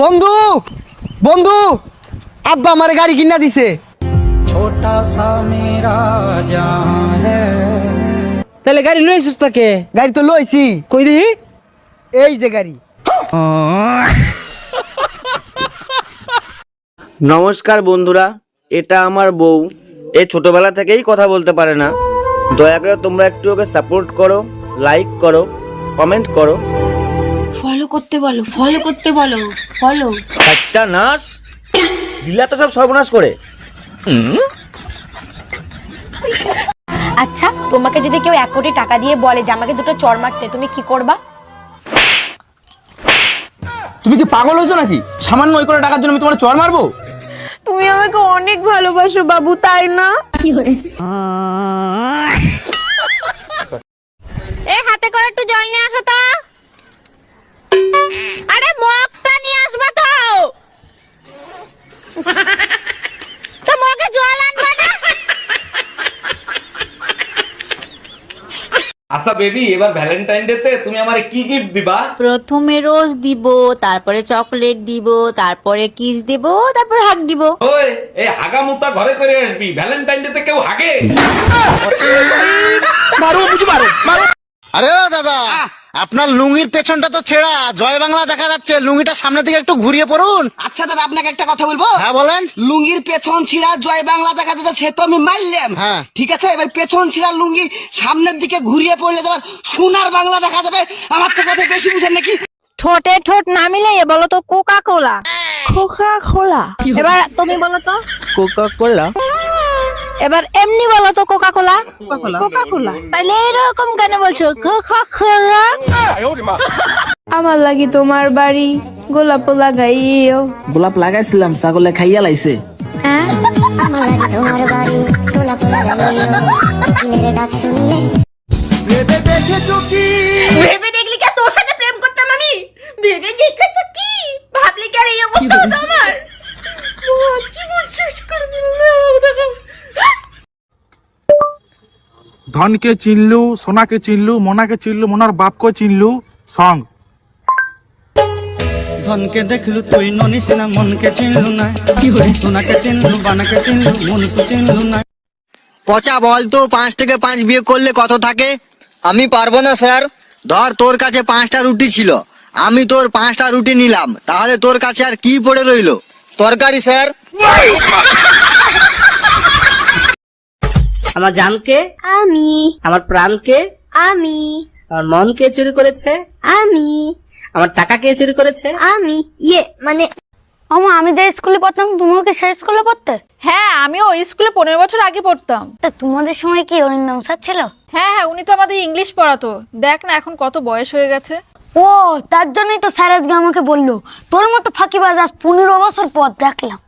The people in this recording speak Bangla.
বন্ধু বন্ধু আব্বা আমার গাড়ি কিনা দিছে। ছোটা তাহলে গাড়ি লইছিস তাকে? গাড়ি তো লইছি। কই দি এই যে গাড়ি। নমস্কার বন্ধুরা এটা আমার বউ। এ ছোটবেলা থেকেই কথা বলতে পারে না। দয়া করে তোমরা একটু ওকে সাপোর্ট করো লাইক করো কমেন্ট করো। করতে বলো ফলো করতে বলো ফলো একটা নার্স দিলা তো সব সর্বনাশ করে। আচ্ছা তোমাকে যদি কেউ এক কোটি টাকা দিয়ে বলে যে আমাকে দুটো চর মারতে তুমি কি করবা? তুমি কি পাগল হয়েছো নাকি? সামান্য ওই করে টাকার জন্য আমি তোমার চর মারবো? তুমি আমাকে অনেক ভালোবাসো বাবু তাই না? কি করে এ হাতে করে একটু জল নিয়ে আসো তো মগে জল আনবা না? আচ্ছা বেবি এবার ভ্যালেন্টাইন ডে তে তুমি আমারে কি গিফট দিবা? প্রথমে রোজ দিব তারপরে চকলেট দিব তারপরে কিস দিব তারপর হাগ দিব। ওই এই হাগা মুতা ঘরে করে আসবি। ভ্যালেন্টাইন ডে তে কেউ হাগে? আরে দাদা আপনার লুঙ্গির পেছনটা তো ছেঁড়া। জয় বাংলা দেখা যাচ্ছে। লুঙ্গিটা সামনে দিকে একটু ঘুরিয়ে পড়ুন। আচ্ছা দাদা আপনাকে একটা কথা বলব? হ্যাঁ বলেন। লুঙ্গির পেছন ছিঁড়া জয় বাংলা দেখা যাচ্ছে সে তো আমি মারলাম। হ্যাঁ। ঠিক আছে? এবার পেছন ছিঁড়া লুঙ্গি সামনের দিকে ঘুরিয়ে পড়লে তোমার সোনার বাংলা দেখা যাবে। আমার তো কথা বেশি বুঝেন নাকি? ঠোঁটে ঠোঁট না মিলিয়ে বলো তো কোকা কোলা কোকা কোলা এবার তুমি বলো তো। কোকা কোলা এবার এমনি বলো তো কোকা কোলা কোকা কোলা তাহলে এরকম কেন বলছো? আমার লাগি তোমার বাড়ি গোলাপ লাগাইও। গোলাপ লাগাইছিলাম ছাগলে খাইয়া লাইছে। হ্যাঁ? ধনকে চিনলু সোনাকে চিনলু মোনাকে চিনলু মোনার বাপকে চিনলু সং। ধনকে দেখলু তুই ননিস না মনকে চিনলু না। সোনাকে চিনলু বানাকে চিনলু মনুষ চিনলু না। পচা বল তো পাঁচ থেকে পাঁচ বিয়ে করলে কত থাকে? আমি পারব না স্যার। ধর তোর কাছে পাঁচটা রুটি ছিল। আমি তোর পাঁচটা রুটি নিলাম। তাহলে তোর কাছে আর কি পড়ে রইল? তরকারি স্যার। আমার জানকে আমি। আমার প্রাণকে আমি। আমার মন কে চুরি করেছে আমি। আমার টাকা কে চুরি করেছে। আমি। ইয়ে মানে আমা আমি যে স্কুলে পড়তাম তুমিও কি সেই স্কুলে পড়তে? হ্যাঁ আমিও ওই স্কুলে পনেরো বছর আগে পড়তাম। তা তোমাদের সময় কি অরিন্দম স্যার ছিল? হ্যাঁ হ্যাঁ উনি তো আমাদের ইংলিশ পড়াতো। দেখ না এখন কত বয়স হয়ে গেছে। ও তার জন্যই তো স্যার আজকে আমাকে বলল। তোর মতো ফাঁকিবাজ আজ পনেরো বছর পর দেখলাম।